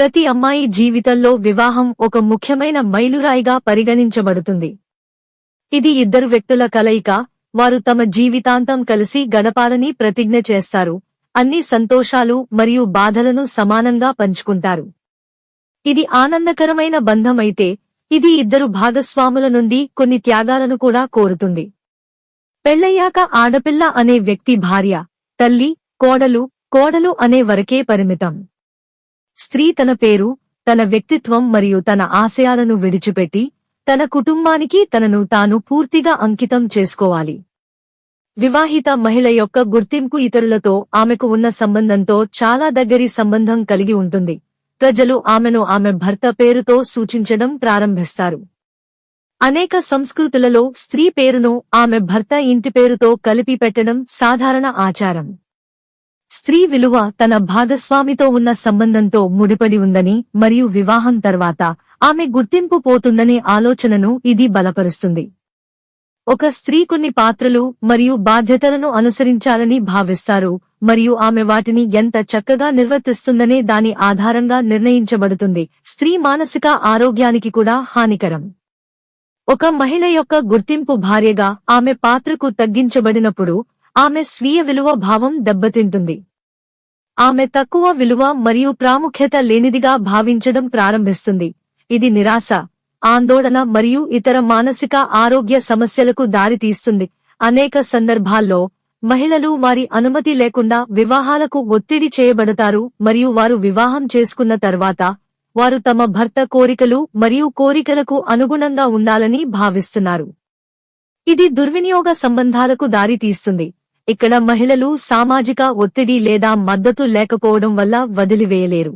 ప్రతి అమ్మాయి జీవితంలో వివాహం ఒక ముఖ్యమైన మైలురాయిగా పరిగణించబడుతుంది. ఇది ఇద్దరు వ్యక్తుల కలయిక వారు తమ జీవితాంతం కలిసి గడపాలని ప్రతిజ్ఞ చేస్తారు అన్ని సంతోషాలు మరియు బాధలను సమానంగా పంచుకుంటారు. ఇది ఆనందకరమైన బంధమైతే ఇది ఇద్దరు భాగస్వాముల నుండి కొన్ని త్యాగాలను కూడా కోరుతుంది. పెళ్ళయ్యాక ఆడపిల్ల అనే వ్యక్తి భార్య తల్లి కోడలు కోడలు అనే వరకే పరిమితం. స్త్రీ తన పేరు తన వ్యక్తిత్వం మరియు తన ఆశయాలను విడిచిపెట్టి తన కుటుంబానికి తనను తాను పూర్తిగా అంకితం చేసుకోవాలి. వివాహిత మహిళ యొక్క గుర్తింపు ఇతరులతో ఆమెకు ఉన్న సంబంధంతో చాలా దగ్గరి సంబంధం కలిగి ఉంటుంది. ప్రజలు ఆమెను ఆమె భర్త పేరుతో సూచించడం ప్రారంభిస్తారు. అనేక సంస్కృతులలో స్త్రీ పేరును ఆమె భర్త ఇంటి పేరుతో కలిపి పెట్టడం సాధారణ ఆచారం. స్త్రీ విలువ తన భాగస్వామితో ఉన్న సంబంధంతో ముడిపడి ఉందని మరియు వివాహం తర్వాత ఆమె గుర్తింపు పోతుందనే ఆలోచనను ఇది బలపరుస్తుంది. ఒక స్త్రీ కొన్ని పాత్రలు మరియు బాధ్యతలను అనుసరించాలని భావిస్తారు మరియు ఆమె వాటిని ఎంత చక్కగా నిర్వర్తిస్తుందనే దాని ఆధారంగా నిర్ణయించబడుతుంది. స్త్రీ మానసిక ఆరోగ్యానికి కూడా హానికరం. ఒక మహిళ యొక్క గుర్తింపు భార్యగా ఆమె పాత్రకు తగ్గించబడినప్పుడు ఆమె స్వీయ విలువ భావం దెబ్బతింటుంది. ఆమె తక్కువ విలువ మరియు ప్రాముఖ్యత లేనిదిగా భావించడం ప్రారంభిస్తుంది. ఇది నిరాశ ఆందోళన మరియు ఇతర మానసిక ఆరోగ్య సమస్యలకు దారితీస్తుంది. అనేక సందర్భాల్లో మహిళలు వారి అనుమతి లేకుండా వివాహాలకు ఒత్తిడి చేయబడతారు మరియు వారు వివాహం చేసుకున్న తర్వాత వారు తమ భర్త కోరికలు మరియు కోరికలకు అనుగుణంగా ఉండాలని భావిస్తున్నారు. ఇది దుర్వినియోగ సంబంధాలకు దారితీస్తుంది. ఇక్కడ మహిళలు సామాజిక ఒత్తిడి లేదా మద్దతు లేకపోవడం వల్ల వదిలివేయలేరు.